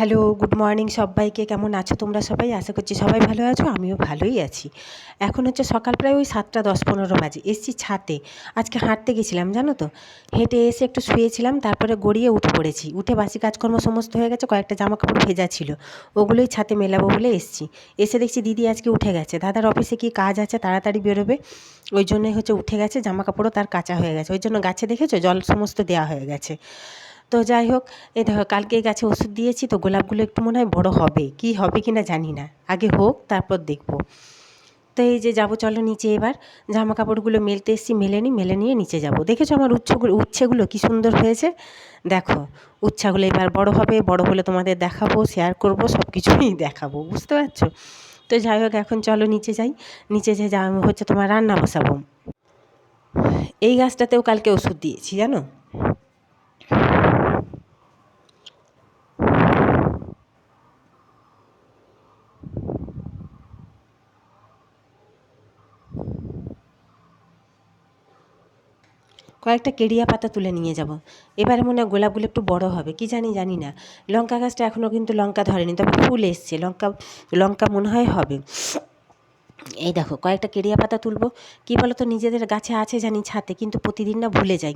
Hello, good morning সবাইকে। কেমন আছো তোমরা সবাই? আশা করছি সবাই ভালো আছো, আমিও ভালোই আছি। এখন হচ্ছে সকাল প্রায় ওই সাতটা দশ পনেরো বাজে, এসছি ছাতে আজকে হাঁটতে গেছিলাম, জানো তো? হেঁটে এসে একটু শুয়েছিলাম, তারপরে গড়িয়ে উঠে পড়েছি। উঠে বাসি কাজকর্ম সমস্ত হয়ে গেছে, কয়েকটা জামা কাপড় ভেজা ছিল। ওগুলোই ছাতে মেলাবো বলে এসছি। এসে দেখছি দিদি আজকে উঠে গেছে। দাদার অফিসে কি কাজ আছে, তাড়াতাড়ি বেরোবে। ওই জন্যই হচ্ছে উঠে গেছে জামা কাপড়ও তার কাঁচা হয়ে গেছে। ওই জন্য গাছে দেখেছ? জল সমস্ত দেওয়া হয়ে গেছে। তো যাই হোক এই দেখো কালকে এই গাছে ওষুধ দিয়েছি, তো গোলাপগুলো একটু মনে হয় বড় হবে। কি হবে কি না জানি না। আগে হোক, তারপর দেখব। তো এই যে যাব, চলো নিচে এবার। জামা কাপড়গুলো মেলতে এসেছি, মেলে নিই মেলে নিয়ে নিচে যাব। দেখেছ আমার উচ্ছগুলো উচ্ছেগুলো কি সুন্দর হয়েছে? দেখো উচ্ছাগুলো এবার বড় হবে, বড় হলে তোমাদের দেখাবো শেয়ার করব সব কিছুই দেখাবো, বুঝতে পারছ? তো যাই হোক, এখন চলো নিচে যাই। নিচে যে যা হচ্ছে তোমার রান্না বসাবো। এই গাছটাতেও কালকে ওষুধ দিয়েছি, জানো? কয়েকটা কেড়িয়া পাতা তুলে নিয়ে যাব। এবারে মনে হয় গোলাপগুলো একটু বড় হবে, কি জানি জানি না। লঙ্কা গাছটা এখনও কিন্তু লঙ্কা ধরেনি, তবে ফুল এসছে, লঙ্কা লঙ্কা মনে হয় হবে। এই দেখো, কয়েকটা কেড়িয়া পাতা তুলবো। কী বলো তো নিজেদের গাছে আছে জানি ছাতে, কিন্তু প্রতিদিন না ভুলে যাই।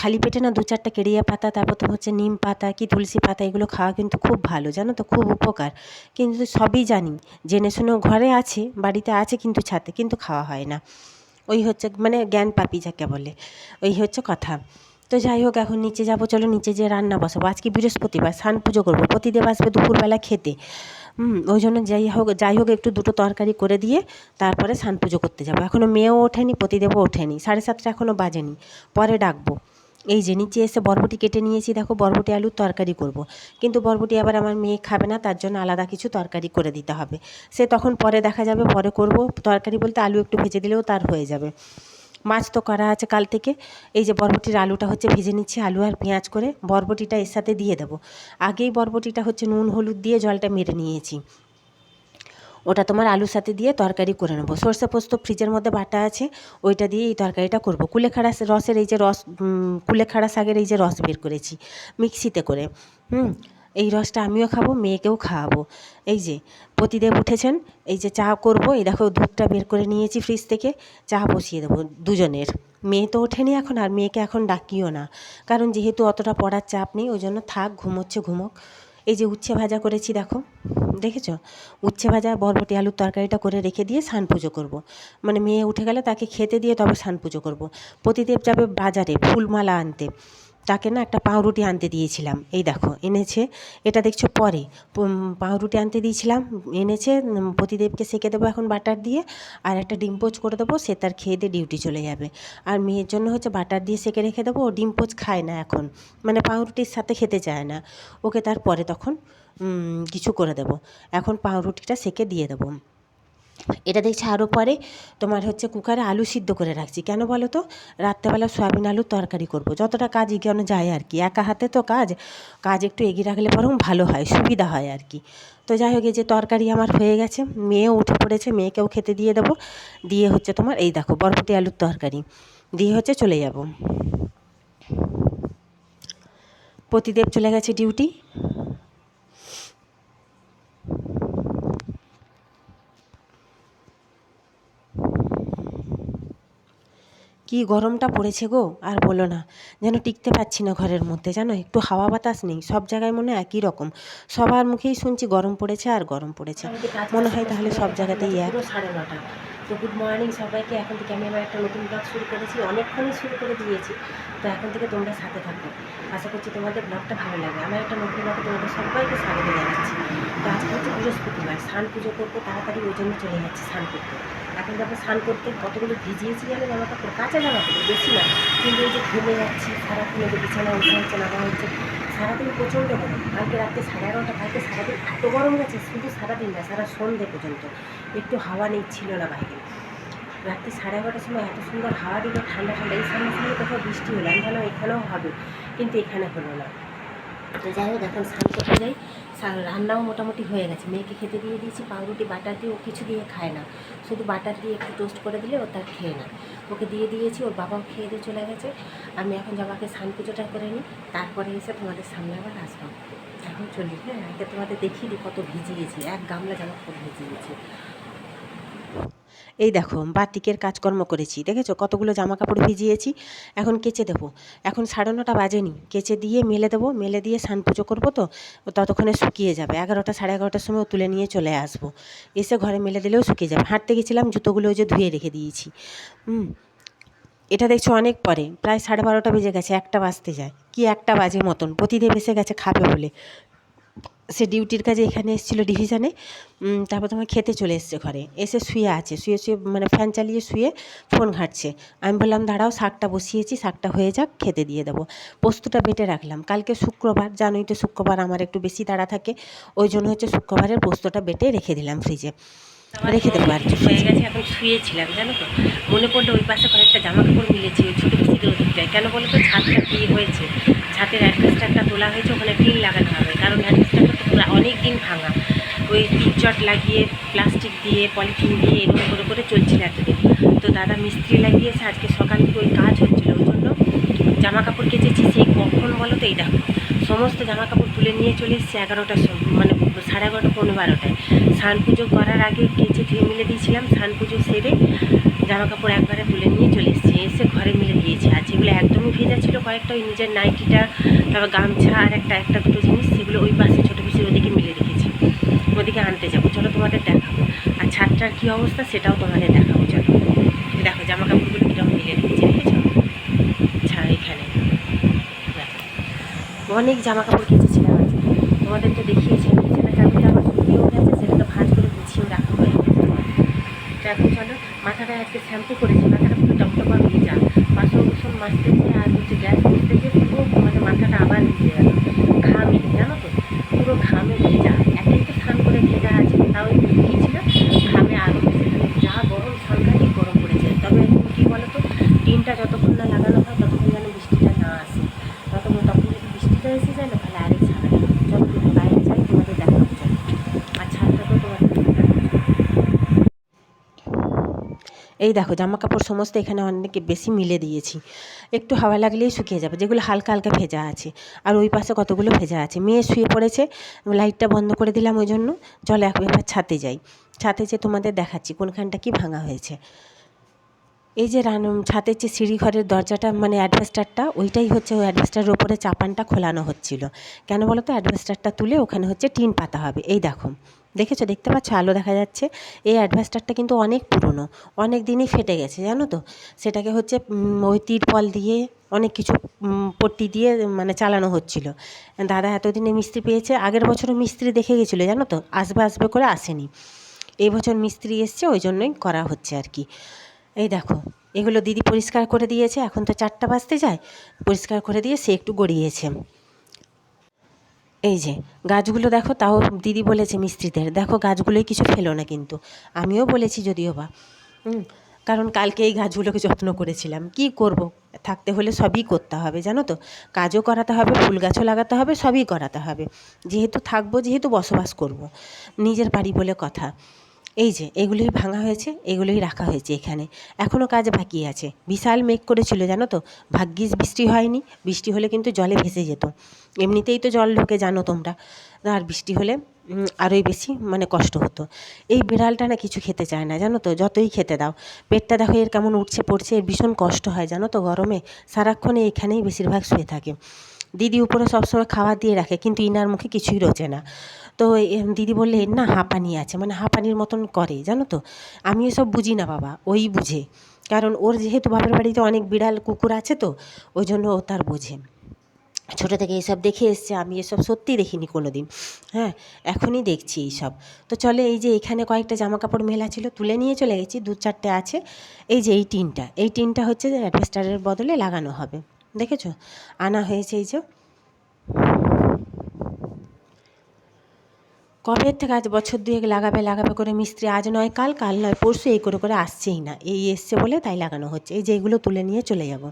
খালি পেটে না দু চারটা কেড়িয়া পাতা, তারপর তো হচ্ছে নিম পাতা, কি তুলসী পাতা, এগুলো খাওয়া কিন্তু খুব ভালো, জানো তো, খুব উপকার। কিন্তু সবই জানি, জেনে শুনেও ঘরে আছে, বাড়িতে আছে কিন্তু ছাতে, কিন্তু খাওয়া হয় না। ওই হচ্ছে মানে জ্ঞান পাপি যাকে বলে, ওই হচ্ছে কথা। তো যাই হোক, এখন নিচে যাব, চলো নিচে যে রান্না বসাবো। আজকে বৃহস্পতিবার স্নান পুজো করব। প্রতিদেব আসবে দুপুরবেলা খেতে। হুম, ওই জন্য যাই হোক যাই হোক, একটু দুটো তরকারি করে দিয়ে তারপরে স্নান পুজো করতে যাব। এখনও মেয়েও ওঠেনি, প্রতিদেবও ওঠেনি। সাড়ে সাতটা এখনও বাজেনি, পরে ডাকবো। এই যে নিচে এসে বরবটি কেটে নিয়েছি, দেখো বরবটি আলুর তরকারি করব। কিন্তু বরবটি আবার আমার মেয়ে খাবে না, তার জন্য আলাদা কিছু তরকারি করে দিতে হবে। সে তখন পরে দেখা যাবে, পরে করব। তরকারি বলতে আলু একটু ভেজে দিলেও তার হয়ে যাবে। মাছ তো করা আছে কাল থেকে। এই যে বরবটির আলুটা হচ্ছে ভেজে নিচ্ছি, আলু আর পেঁয়াজ করে। বরবটিটা এর সাথে দিয়ে দেবো। আগেই বরবটিটা হচ্ছে নুন, হলুদ দিয়ে জলটা মেরে নিয়েছি। ওটা তোমার আলুর সাথে দিয়ে তরকারি করে নেব। সর্ষে পোস্ত ফ্রিজের মধ্যে বাটা আছে, ওইটা দিয়ে এই তরকারিটা করব। কুলেখাড়া রসের এই যে রস কুলেখাড়া শাকের এই যে রস বের করেছি মিক্সিতে করে, হুম? এই রসটা আমিও খাব, মেয়েকেও খাওয়াবো। এই যে প্রতিদেব উঠেছেন, এই যে চা করব, এই দেখো দুধটা বের করে নিয়েছি ফ্রিজ থেকে, চা বসিয়ে দেবো দুজনের। মেয়ে তো ওঠেনি এখন, আর মেয়েকে এখন ডাকিও না। কারণ যেহেতু অতটা পড়ার চাপ নেই, ওই জন্য থাক, ঘুমোচ্ছে, ঘুমোক। এই যে উচ্ছে ভাজা করেছি, দেখো দেখেছ উচ্ছে ভাজা, বরবটি, আলুর তরকারিটা করে রেখে দিয়ে সান পুজো করব। মানে মেয়ে উঠে গেলে তাকে খেতে দিয়ে তবে সান পুজো করব। প্রতিদেব যাবে বাজারে, ফুলমালা আনতে তাকে না একটা পাউরুটি আনতে দিয়েছিলাম। এই দেখো, এনেছে। এটা দেখছ পরে। পাউরুটি আনতে দিয়েছিলাম, এনেছে। প্রতিদেবকে সেঁকে দেবো এখন বাটার দিয়ে, আর একটা ডিম পোচ করে দেবো, সে তার খেয়ে দিয়ে ডিউটি চলে যাবে। আর মেয়ের জন্য হচ্ছে বাটার দিয়ে সেঁকে রেখে দেবো, ও ডিম পোচ খায় না এখন। মানে পাউরুটির সাথে খেতে চায় না। ওকে তারপরে তখন কিছু করে দেবো। এখন পাউরুটিটা সেঁকে দিয়ে দেবো। এটা দেখছি আরও পরে। তোমার হচ্ছে কুকারে আলু সিদ্ধ করে রাখছি। কেন বলো তো? রাত্রেবেলা সয়াবিন আলুর তরকারি করব। যতটা কাজ এগিয়ে যায় আর কি। একা হাতে তো কাজ। কাজ একটু এগিয়ে রাখলে বরং ভালো হয়, সুবিধা হয় আর কি। তো যাই হোক যে তরকারি আমার হয়ে গেছে। মেয়েও উঠে পড়েছে, মেয়েকেও খেতে দিয়ে দেবো। দিয়ে হচ্ছে তোমার এই দেখো, বরবটি আলুর তরকারি। দিয়ে হচ্ছে চলে যাব। প্রতিদেব চলে গেছে ডিউটি। কি গরমটা পড়েছে গো? আর বলো না। যেন টিকতে পারছি না ঘরের মধ্যে জানো? একটু হাওয়া বাতাস নেই সব জায়গায় মনে হয় একই রকম। সবার মুখেই শুনছি গরম পড়েছে আর গরম পড়েছে। মনে হয় তাহলে সব জায়গাতেই এক। সাড়ে নটা। তো গুড মর্নিং সবাইকে। এখন থেকে আমি আমার একটা নতুন ব্লগ শুরু করেছি। অনেকক্ষণই শুরু করে দিয়েছি। তো এখন থেকে তোমরা সাথে থাকো। আশা করছি তোমাদের ব্লগটা ভালো লাগে আমার একটা নতুন ব্লগে তোমাদের সবাইকে স্বাগত জানাচ্ছি। তো আজকে হচ্ছে বৃহস্পতিবার। স্নান পুজো করতে তাড়াতাড়ি, ওই জন্য চলে যাচ্ছি স্নান করতে। এখন যাব স্নান করতে কতগুলো ভিজিয়েছি জানো জামা কাপড়? কাঁচা জামা কাপড়, বেশি না। কিন্তু এই যে ঘেমে যাচ্ছি, সারাক্ষণ বিছানা উঠে হচ্ছে নামা হচ্ছে। সারাদিন প্রচণ্ড গরম। কালকে রাত্রে সাড়ে এগারোটা, কালকে সারাদিন এত গরম গেছে, শুধু সারাদিন না, সারা সন্ধে পর্যন্ত। একটু হাওয়া নেই, ছিল না বাইরে। রাত্রি সাড়ে এগারোটার সময় এত সুন্দর হাওয়া দিল, ঠান্ডা ঠান্ডা। এই সামনে সামনে কোথাও বৃষ্টি হলো, আমি এখানেও হবে, কিন্তু এখানে হলো না। যাই হোক, এখন স্নান করতে যাই। রান্নাও মোটামুটি হয়ে গেছে। মেয়েকে খেতে দিয়ে দিয়েছি, পাউরুটি, বাটার দিয়ে ও কিছু দিয়ে খায় না। শুধু বাটার দিয়ে একটু টোস্ট করে দিলে ও তার খেয়ে না। ওকে দিয়ে দিয়েছি, ওর বাবাও খেয়ে দিয়ে চলে গেছে। আমি এখন জামাকে সান পুজোটা করে নিই, তারপরে এসে তোমাদের সামনে আবার আসব। এখন চলি হ্যাঁ আগে তোমাদের দেখিয়ে দিই কত ভিজিয়েছি, এক গামলা জামা কত ভিজিয়েছি। এই দেখো বাতিকের কাজকর্ম করেছি, দেখেছ? কতগুলো জামা কাপড় ভিজিয়েছি, এখন কেচে দেবো। এখন সাড়ে নটা বাজেনি, কেচে দিয়ে মেলে দেবো, মেলে দিয়ে স্নান পুজো করব তো, ততক্ষণে শুকিয়ে যাবে। এগারোটা, সাড়ে এগারোটার সময় তুলে নিয়ে চলে আসব। এসে ঘরে মেলে দিলেও শুকিয়ে যাবে। হাঁটতে গেছিলাম, জুতোগুলো যে ধুয়ে রেখে দিয়েছি। হুম, এটা দেখছ অনেক পরে, প্রায় সাড়ে বারোটা বেজে গেছে, একটা বাজতে যায়। কি একটা বাজে মতন প্রতিদেব এসে গেছে খাবে বলে। সে ডিউটির কাজে এখানে এসেছিল ডিভিশনে তারপর তোমার খেতে চলে এসছে ঘরে। এসে শুয়ে আছে শুয়ে শুয়ে মানে ফ্যান চালিয়ে শুয়ে ফোন ঘাঁটছে। আমি বললাম দাঁড়াও শাকটা বসিয়েছি শাকটা হয়ে যাক খেতে দিয়ে দেবো। পোস্তটা বেটে রাখলাম। কালকে শুক্রবার জানোই তো শুক্রবার আমার একটু বেশি তাড়া থাকে ওই জন্য হচ্ছে শুক্রবারের পোস্তটা বেটে রেখে দিলাম ফ্রিজে রেখে দেবো আর কি হয়ে গেছে এখন শুয়েছিলাম জানো তো। মনে পড়ল ওই পাশে কয়েকটা জামা কাপড় মিলেছি ওই ছোটো ওদিকটায় কেন বলো তো ছাদটা কী হয়েছে? ছাদের অ্যাডভেস্টারটা তোলা হয়েছে, ওখানে টিন লাগানো হবে। কারণ অ্যাডভেস্টারটা অনেক দিন ভাঙা। ওই চট লাগিয়ে প্লাস্টিক দিয়ে পলিথিন দিয়ে এরকম করে করে চলছিল এতদিন। তো দাদা মিস্ত্রি লাগিয়েছে, আজকে সকাল থেকে ওই কাজ হচ্ছিল। ওই জন্য জামা কাপড় কেচেছি, সেই কখন বলো তো এই দেখো। সমস্ত জামা কাপড় তুলে নিয়ে চলে এসেছি এগারোটার সময় মানে সাড়ে এগারোটা পনেরো বারোটায়। স্নান পুজো করার আগে কেচে ধুয়ে মিলে দিয়েছিলাম, স্নান পুজো সেরে জামা কাপড় একবারে তুলে নিয়ে চলে এসেছি। এসে ঘরে মিলে দিয়েছি। আর যেগুলো একদমই ভেজা ছিল, কয়েকটা ওই নিজের নাইটিটা তারপর গামছা আর একটা একটা দুটো জিনিস, সেগুলো ওই পাশে ছোটো পিসির ওদিকে মিলে রেখেছি। ওদিকে আনতে যাব। চলো তোমাদের দেখাবো। আর ছাদটার কী অবস্থা সেটাও তোমাদের দেখাবো। চলো। দেখো, জামা কাপড়গুলো কীরকম মিলে রেখেছি, দেখেছ? আচ্ছা এখানে। অনেক জামা কাপড় কেচেছিলাম তোমাদের তো দেখিয়েছি বিছানা চাদরটা আমার শুকিয়েও গেছে সেটা তো ভাঁজ করে গুছিয়েও রাখা হয়ে গেছে তোমার তো এখন চলো মাথাটা আজকে শ্যাম্পু করেছি মাথাটা পুরো টকটকা ভেজা বাসন কুসন গিয়ে আর হচ্ছে গ্যাস মুছতেছে পুরো মানে মাথাটা আবার ভিজে গেল। ঘামে জানো তো? পুরো ঘামে ভেজা একাই তো স্নান করে ভেজা আছে তাও একটু শুকিয়েছিল ঘামে আরও সেখানে যা গরম সাংঘাতিক গরম পড়েছে তবে এখন কী বলো তো টিনটা যতক্ষণ না লাগানো হয় ততক্ষণ যেন বৃষ্টিটা না আসে ততক্ষণ তখন যদি বৃষ্টিটা এসে যায় না তাহলে আরেক ছাড়া যাবে চলো যদি বাইরে যাই তোমাদের দেখাবো চলো আর ছাদটা তো তোমাদের দেখাবো এই দেখো জামা কাপড় সমস্ত এখানে অনেক বেশি মিলে দিয়েছি। একটু হাওয়া লাগলেই শুকিয়ে যাবে, যেগুলো হালকা হালকা ভেজা আছে। আর ওই পাশে কতগুলো ভেজা আছে। মেয়ে শুয়ে পড়েছে, লাইটটা বন্ধ করে দিলাম ওই জন্য। চলো এক ব্যাপার ছাতে যাই। ছাতে যে তোমাদের দেখাচ্ছি কোনখানটা কি ভাঙা হয়েছে। এই যে রান ছাতের যে সিঁড়ি ঘরের দরজাটা মানে অ্যাডভেস্টারটা, ওইটাই হচ্ছে ওই অ্যাডভেস্টারের ওপরে চাপানটা খোলানো হচ্ছিল। কেন বলো তো অ্যাডভেস্টারটা তুলে ওখানে হচ্ছে টিন পাতা হবে। এই দেখো, দেখেছ? দেখতে পাচ্ছ? আলো দেখা যাচ্ছে। এই অ্যাডভেস্টারটা কিন্তু অনেক পুরনো, অনেক দিনই ফেটে গেছে, জানো তো? সেটাকে হচ্ছে ওই তিরপল দিয়ে, অনেক কিছু পট্টি দিয়ে মানে চালানো হচ্ছিল। দাদা এতদিনে মিস্ত্রি পেয়েছে, আগের বছরও মিস্ত্রি দেখে গেছিল, জানো তো? আসবে আসবে করে আসেনি। এই বছর মিস্ত্রি এসছে, ওই জন্যই করা হচ্ছে আর কি। এই দেখো, এগুলো দিদি পরিষ্কার করে দিয়েছে, এখন তো চারটা বাজতে যায়, পরিষ্কার করে দিয়ে সে একটু গড়িয়েছে। এই যে, গাছগুলো দেখো, তাও দিদি বলেছে মিস্ত্রিদের, দেখো গাছগুলোই কিছু ফেলো না কিন্তু, আমিও বলেছি যদিও বা কারণ কালকে এই গাছগুলোকে যত্ন করেছিলাম, কি করব? থাকতে হলে সবই করতে হবে, জানো তো, কাজও করাতে হবে, ফুল গাছও লাগাতে হবে, সবই করাতে হবে, যেহেতু থাকব, যেহেতু বসবাস করব, নিজের বাড়ি বলে কথা এই যে, এগুলোই ভাঙা হয়েছে, এগুলোই রাখা হয়েছে এখানে। এখনও কাজ বাকি আছে। বিশাল মেঘ করেছিল, জানো তো? ভাগ্যিস বৃষ্টি হয়নি, বৃষ্টি হলে কিন্তু জলে ভেসে যেত। এমনিতেই তো জল ঢোকে, জানো তোমরা। আর বৃষ্টি হলে আরোই বেশি মানে কষ্ট হতো। এই বিড়ালটা না কিছু খেতে চায় না, জানো তো? যতই খেতে দাও। পেটটা দেখো, এর কেমন উঠছে পড়ছে, এর ভীষণ কষ্ট হয়, জানো তো? গরমে সারাক্ষণ এখানেই বেশিরভাগ শুয়ে থাকে। দিদি উপরে সবসময় খাবার দিয়ে রাখে, কিন্তু ইনার মুখে কিছুই রোচে না। তো দিদি বললে এর না, হাঁপানি আছে। মানে হাঁপানির মতন করে, জানো তো? আমি এসব বুঝি না, বাবা, ওই বুঝে। কারণ ওর যেহেতু বাপের বাড়িতে অনেক বিড়াল, কুকুর আছে তো, ওই জন্য ও তার বোঝে। ছোটো থেকে এসব দেখে এসছে, আমি এসব সত্যি দেখিনি কোনো দিন হ্যাঁ এখনই দেখছি এইসব তো চলে, এই যে এখানে কয়েকটা জামা কাপড় মেলা ছিল, তুলে নিয়ে চলে গেছি দু চারটে আছে। এই যে এই টিনটা এই টিনটা হচ্ছে যে অ্যাডভেস্টারের বদলে লাগানো হবে। দেখেছ? আনা হয়েছে এই যে। কবের থেকে আজ বছর দুয়েক লাগাবে লাগাবে করে মিস্ত্রি আজ নয়, কাল কাল নয়, পরশু এই করে করে আসছেই না। এই এসছে বলে তাই লাগানো হচ্ছে। এই যে এগুলো তুলে নিয়ে চলে যাব।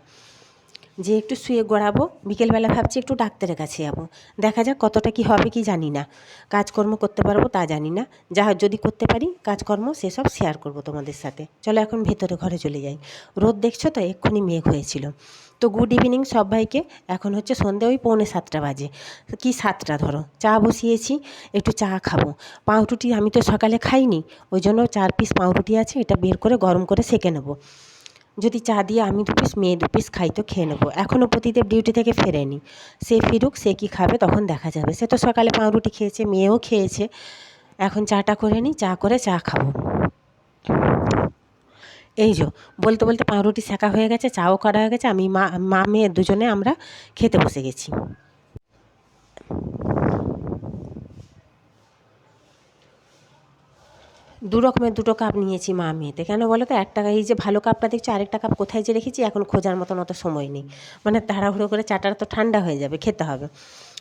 যে একটু শুয়ে গড়াবো, বিকেলবেলা ভাবছি একটু ডাক্তারের কাছে যাব। দেখা যাক কতটা কি হবে কি জানি না। কাজকর্ম করতে পারব তা জানি না। যা যদি করতে পারি, কাজকর্ম সেসব শেয়ার করব তোমাদের সাথে। চলো এখন ভেতরে ঘরে চলে যাই। রোদ দেখছ তো? এক্ষুনি মেঘ হয়েছিল। তো গুড ইভিনিং সবাইকে। এখন হচ্ছে সন্ধে, ওই পৌনে সাতটা বাজে। কি সাতটা ধরো? চা বসিয়েছি, একটু চা খাব। পাউরুটি আমি তো সকালে খাইনি, ওই জন্য চার পিস পাউরুটি আছে, এটা বের করে গরম করে সেঁকে নেব। যদি চা দিয়ে আমি দু পিস মেয়ে দু পিস খাই তো খেয়ে নেব। এখনও প্রতিদেব ডিউটি থেকে ফেরেনি। সে ফিরুক, সে কী খাবে তখন দেখা যাবে। সে তো সকালে পাউরুটি খেয়েছে, মেয়েও খেয়েছে। এখন চাটা করে নিই চা করে চা খাব। এই যো, বলতে বলতে পাউরুটি সেঁকা হয়ে গেছে, চাও করা হয়ে গেছে। আমি মা মা, মেয়ে দুজনে আমরা খেতে বসে গেছি। দু রকমের দুটো কাপ নিয়েছি মা মেয়েতে। কেন বলো তো একটা এই যে ভালো কাপটা দেখছি, আরেকটা কাপ কোথায় যে রেখেছি, এখন খোঁজার মতন অত সময় নেই। মানে তাড়াহুড়ো করে চাটা তো ঠান্ডা হয়ে যাবে, খেতে হবে।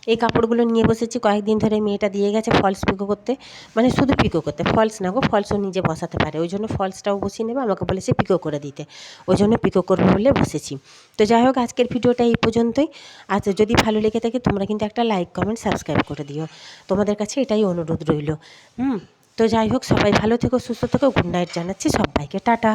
এই কাপড়গুলো নিয়ে বসেছি, কয়েকদিন ধরে মেয়েটা দিয়ে গেছে ফলস পিকো করতে। মানে শুধু পিকো করতে ফলস না গো ফলসও নিজে বসাতে পারে। ওই জন্য ফলসটাও বসিয়ে নেবে, আমাকে বলেছে পিকো করে দিতে। ওই জন্য পিকো করব বলে বসেছি। তো যাই হোক, আজকের ভিডিওটা এই পর্যন্তই। আজ যদি ভালো লেগে থাকে, তোমরা কিন্তু একটা লাইক কমেন্ট সাবস্ক্রাইব করে দিও। তোমাদের কাছে এটাই অনুরোধ রইল। হুম? তো যাই হোক সবাই ভালো থেকো সুস্থ থেকো। গুড নাইট জানাচ্ছি সবাইকে। টাটা।